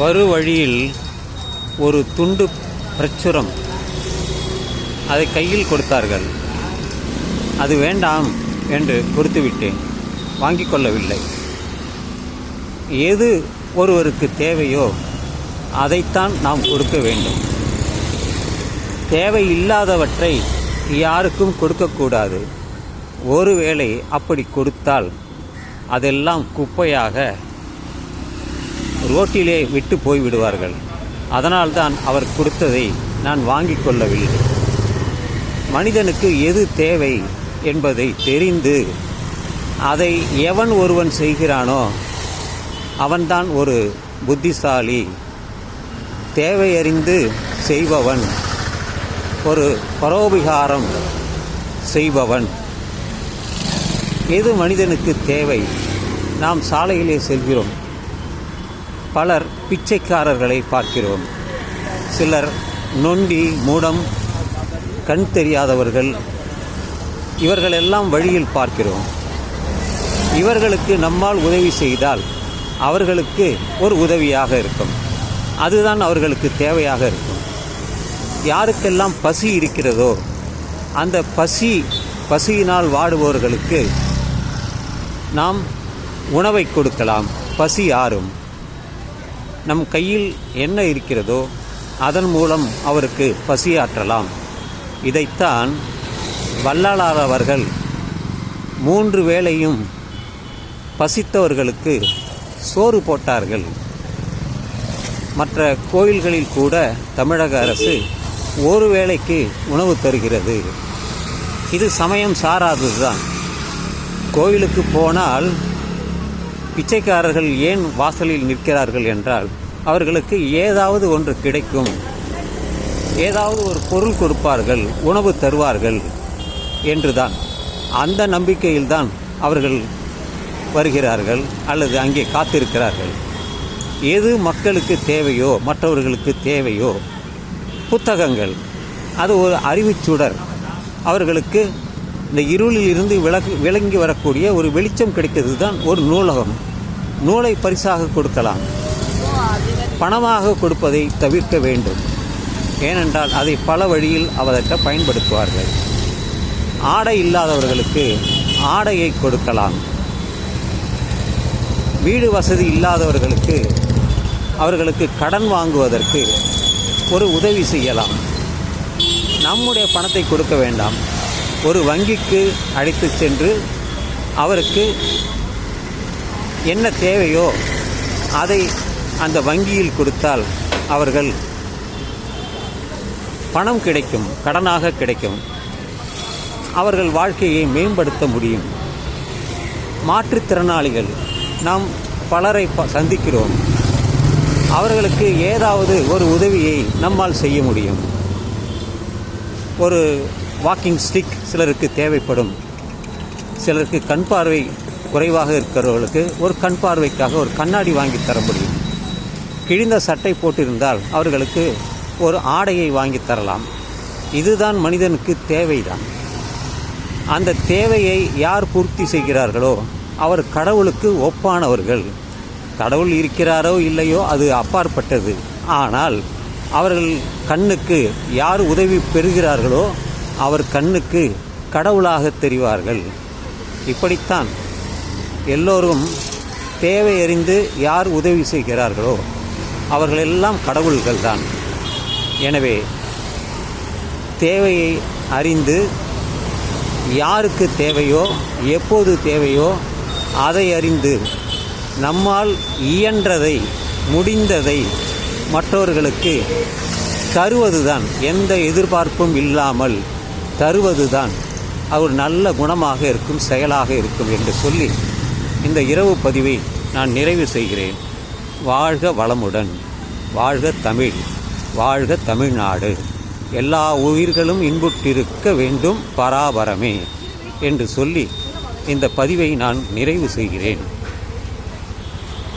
வரு வழியில் ஒரு துண்டு பிரச்சுரம் அதை கையில் கொடுத்தார்கள். அது வேண்டாம் என்று கொடுத்துவிட்டேன். வாங்கிக் கொள்ளவில்லை. எது ஒருவருக்கு தேவையோ அதைத்தான் நாம் கொடுக்க வேண்டும். தேவையில்லாதவற்றை யாருக்கும் கொடுக்கக்கூடாது ஒருவேளை அப்படி கொடுத்தால் அதெல்லாம் குப்பையாக ரோட்டிலே விட்டு போய்விடுவார்கள் அதனால்தான் அவர் கொடுத்ததை நான் வாங்கிக் கொள்ளவில்லை. மனிதனுக்கு எது தேவை என்பதை தெரிந்து அதை எவன் ஒருவன் செய்கிறானோ அவன்தான் ஒரு புத்திசாலி. தேவையறிந்து செய்பவன் ஒரு பரோபிகாரம் செய்பவன். எது மனிதனுக்கு தேவை? நாம் சாலையிலே செல்கிறோம். பலர் பிச்சைக்காரர்களை பார்க்கிறோம். சிலர் நொண்டி மூடம் கண் தெரியாதவர்கள் இவர்களெல்லாம் வழியில் பார்க்கிறோம். இவர்களுக்கு நம்மால் உதவி செய்தால் அவர்களுக்கு ஒரு உதவியாக இருக்கும். அதுதான் அவர்களுக்கு தேவையாக இருக்கும். யாருக்கெல்லாம் பசி இருக்கிறதோ அந்த பசி பசியினால் வாடுபவர்களுக்கு நாம் உணவை கொடுக்கலாம். பசி ஆறும். நம் கையில் என்ன இருக்கிறதோ அதன் மூலம் அவருக்கு பசியாற்றலாம். இதைத்தான் வள்ளலார் அவர்கள் மூன்று வேளையும் பசித்தவர்களுக்கு சோறு போட்டார்கள். மற்ற கோயில்களில் கூட தமிழக அரசு ஒரு வேளைக்கு உணவு தருகிறது. இது சமயம் சாராததுதான். கோயிலுக்கு போனால் பிச்சைக்காரர்கள் ஏன் வாசலில் நிற்கிறார்கள் என்றால் அவர்களுக்கு ஏதாவது ஒன்று கிடைக்கும். ஏதாவது ஒரு பொருள் கொடுப்பார்கள் உணவு தருவார்கள் என்றுதான். அந்த நம்பிக்கையில்தான் அவர்கள் வருகிறார்கள் அல்லது அங்கே காத்திருக்கிறார்கள். எது மக்களுக்கு தேவையோ மற்றவர்களுக்கு தேவையோ புத்தகங்கள். அது ஒரு அறிவுச்சுடர் அவர்களுக்கு இந்த இருளில் இருந்து விலகு விளங்கி வரக்கூடிய ஒரு வெளிச்சம் கிடைக்கிறது தான் ஒரு நூலகம். நூலை பரிசாக கொடுக்கலாம். பணமாக கொடுப்பதை தவிர்க்க வேண்டும். ஏனென்றால் அதை பல வழியில் அவதற்க பயன்படுத்துவார்கள். ஆடை இல்லாதவர்களுக்கு ஆடையை கொடுக்கலாம். வீடு வசதி இல்லாதவர்களுக்கு அவர்களுக்கு கடன் வாங்குவதற்கு ஒரு உதவி செய்யலாம். நம்முடைய பணத்தை கொடுக்க வேண்டாம். ஒரு வங்கிக்கு அழைத்து சென்று அவருக்கு என்ன தேவையோ அதை அந்த வங்கியில் கொடுத்தால் அவர்கள் பணம் கிடைக்கும் கடனாக கிடைக்கும். அவர்கள் வாழ்க்கையை மேம்படுத்த முடியும். மாற்றுத்திறனாளிகள் நாம் பலரை ப- சந்திக்கிறோம். அவர்களுக்கு ஏதாவது ஒரு உதவியை நம்மால் செய்ய முடியும். ஒரு வாக்கிங் ஸ்டிக் சிலருக்கு தேவைப்படும். சிலருக்கு கண் பார்வை குறைவாக இருக்கிறவர்களுக்கு ஒரு கண் பார்வைக்காக ஒரு கண்ணாடி வாங்கி தர முடியும். கிழிந்த சட்டை போட்டிருந்தால் அவர்களுக்கு ஒரு ஆடையை வாங்கி தரலாம். இதுதான் மனிதனுக்கு தேவைதான். அந்த தேவையை யார் பூர்த்தி செய்கிறார்களோ அவர் கடவுளுக்கு ஒப்பானவர்கள். கடவுள் இருக்கிறாரோ இல்லையோ அது அப்பாற்பட்டது. ஆனால் அவர்கள் கண்ணுக்கு யார் உதவி பெறுகிறார்களோ அவர் கண்ணுக்கு கடவுளாக தெரிவார்கள். இப்படித்தான் எல்லோரும் தேவை அறிந்து யார் உதவி செய்கிறார்களோ அவர்களெல்லாம் கடவுள்கள் தான் எனவே தேவையை அறிந்து யாருக்கு தேவையோ எப்போது தேவையோ அதை அறிந்து நம்மால் இயன்றதை முடிந்ததை மற்றவர்களுக்கு தருவதுதான் எந்த எதிர்பார்ப்பும் இல்லாமல் தருவதுதான். அவர் நல்ல குணமாக இருக்கும் செயலாக இருக்கும் என்று சொல்லி இந்த இரவு பதிவை நான் நிறைவு செய்கிறேன். வாழ்க வளமுடன் வாழ்க தமிழ் வாழ்க தமிழ்நாடு. எல்லா உயிர்களும் இன்புற்றிருக்க வேண்டும் பராபரமே என்று சொல்லி இந்த பதிவை நான் நிறைவு செய்கிறேன்.